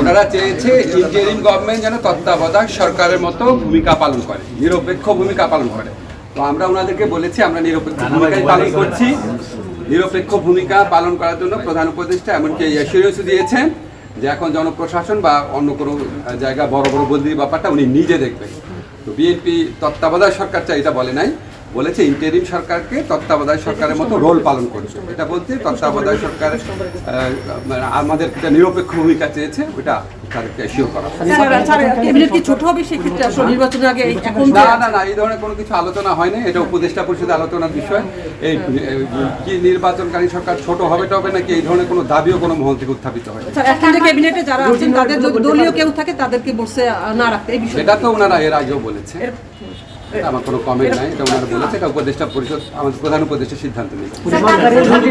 ওনারা চেয়েছে interim government যেন তত্ত্বাবধায়ক সরকারের মতো ভূমিকা পালন করে নিরপেক্ষ ভূমিকা পালন করে। তো আমরা ওনাদেরকে বলেছি আমরা নিরপেক্ষ ভূমিকাই পালন করছি। নিরপেক্ষ ভূমিকা পালন করার জন্য প্রধান উপদেষ্টা এমনকি অ্যাসিওরেন্স দিয়েছেন যে এখন জনপ্রশাসন বা অন্য কোনো জায়গা বড় বড় বদলির ব্যাপারটা উনি নিজে দেখবেন। তো বিএনপি তত্ত্বাবধায়ক সরকার চাই এটা বলে নাই। বলেছে ইন্টারিম সরকারকে তত্ত্বাবধায়ক সরকারের মতো রোল পালন করছে। এটা বলতে তত্ত্বাবধায়ক সরকার আমাদের একটা নিরপেক্ষ ভূমিকা চেয়েছে ওটা না না না এই ধরনের কোনো কিছু আলোচনা এটা উপদেষ্টা পরিষদে আলোচনার বিষয়। এই কি নির্বাচনকারী সরকার ছোট হবে টবে নাকি এই ধরনের কোনো দাবিও কোনো মহল থেকে উত্থাপিত হয় স্যার, এখন যে ক্যাবিনেটে যারা আছেন তাদের দলীয় কেউ থাকে তাদেরকে বসে না রাখতে এটা তো ওনারা এর আগেও বলেছে। আমার কোনো কমেন্ট নাই এটা ওনারা বলেছে এটা উপদেষ্টা পরিষদ আমাদের প্রধান উপদেষ্টা সিদ্ধান্ত নেবে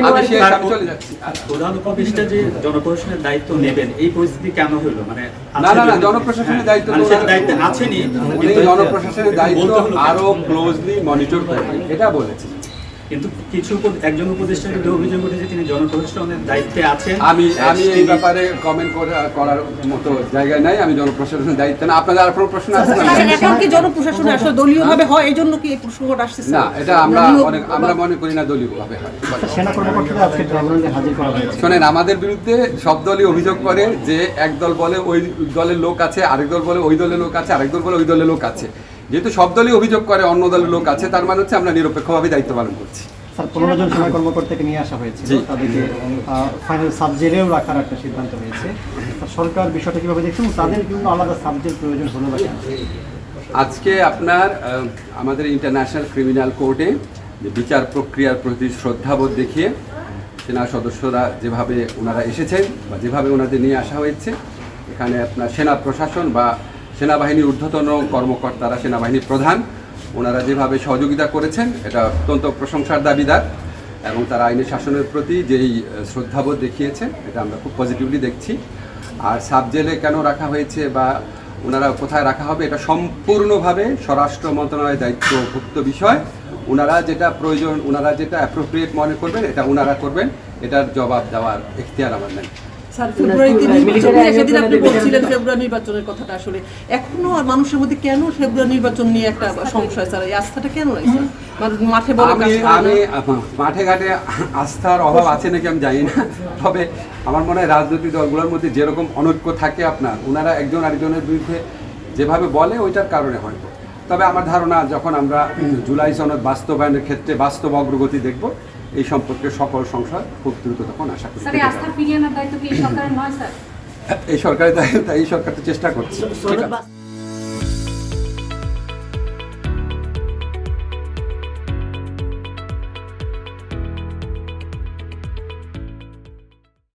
আমি সে আমি চলে যাচ্ছি। প্রধান উপদেষ্টা যে জনপ্রশাসনের দায়িত্ব নেবেন এই পরিস্থিতি কেন হলো? মানে না না না জনপ্রশাসনের দায়িত্ব তো দায়িত্ব আছেনি উনি জনপ্রশাসনের দায়িত্ব আরও ক্লোজলি মনিটর করবেন এটা বলেছে। কিন্তু কিছু একজন উপদেষ্টার বিরুদ্ধে অভিযোগ উঠেছে তিনি জনপ্রশাসনের দায়িত্বে আছেন। আমি আমি এই ব্যাপারে কমেন্ট করার মতো জায়গায় নাই আমি জনপ্রশাসনের দায়িত্ব না। আপনাদের আর কোনো প্রশ্ন আছে? না এখন কি জনপ্রশাসনে আসলে দলীয় ভাবে হয়? এই জন্য কি এই প্রসঙ্গটা আসতেছে? না এটা আমরা অনেক আমরা মনে করি না দলীয় ভাবে হয়। সেনা কর্মকর্তারা আজকে ট্রাইব্যুনালে হাজির করা হয়েছে। শোনেন আমাদের বিরুদ্ধে সব দলই অভিযোগ করে যে এক দল বলে ওই দলের লোক আছে আরেক দল বলে ওই দলের লোক আছে আরেক দল বলে ওই দলের লোক আছে। যেহেতু সব দলই অভিযোগ করে অন্য দলের লোক আছে তার মানে হচ্ছে আমরা নিরপেক্ষভাবে দায়িত্ব পালন করছি। স্যার পনেরো জন সেনা কর্মকর্তাকে নিয়ে আসা হয়েছিল তাদেরকে ফাইনাল সাবজেক্টেও রাখার একটা সিদ্ধান্ত হয়েছে। সরকার বিষয়টা কীভাবে দেখছেন তাদের জন্য আলাদা সাবজেক্ট প্রয়োজন হলো বা আজকে আপনার আমাদের ইন্টারন্যাশনাল ক্রিমিনাল কোর্টে যে বিচার প্রক্রিয়ার প্রতি শ্রদ্ধাবোধ দেখিয়ে সেনা সদস্যরা যেভাবে ওনারা এসেছেন বা যেভাবে ওনাদের নিয়ে আসা হয়েছে এখানে আপনার সেনা প্রশাসন বা সেনাবাহিনীর ঊর্ধ্বতন কর্মকর্তারা, সেনাবাহিনীর প্রধান, ওনারা যেভাবে সহযোগিতা করেছেন, এটা অত্যন্ত প্রশংসার দাবিদার এবং তারা আইনের শাসনের প্রতি যেই শ্রদ্ধাবোধ দেখিয়েছেন এটা আমরা খুব পজিটিভলি দেখছি। আর সাব জেলে কেন রাখা হয়েছে বা ওনারা কোথায় রাখা হবে, এটা সম্পূর্ণভাবে স্বরাষ্ট্র মন্ত্রণালয়ের দায়িত্বভুক্ত বিষয়। ওনারা যেটা প্রয়োজন, ওনারা যেটা অ্যাপ্রোপ্রিয়েট মনে করবেন, এটা ওনারা করবেন, এটার জবাব দেওয়ার এখতিয়ার আমার নেই। স্যার ফেব্রুয়ারিতে নির্বাচন সেদিন আপনি বলছিলেন ফেব্রুয়ারি নির্বাচনের কথাটা আসলে। এখনও আর মানুষের মধ্যে কেন ফেব্রুয়ারি নির্বাচন নিয়ে একটা সংশয় স্যার? এই আস্থাটা কেন নাই স্যার মাঠে বড় কাজ আমি মাঠে ঘাটে আস্থার অভাব আছে নাকি আমি জানি না। তবে আমার মনে হয় রাজনৈতিক দলগুলোর মধ্যে যেরকম অনৈক্য থাকে আপনার ওনারা একজন আরেকজনের বিরুদ্ধে যেভাবে বলে ওইটার কারণে হয়তো। তবে আমার ধারণা যখন আমরা জুলাই সনদ বাস্তবায়নের ক্ষেত্রে বাস্তব অগ্রগতি দেখব এই সম্পর্কে সকল সংসার খুব দ্রুত তখন আশা করি স্যার এই আস্থা ফিরিয়ে আনার দায়িত্ব কি এই সরকারের নয় স্যার? এই দায়িত্ব এই সরকার তো চেষ্টা করছে।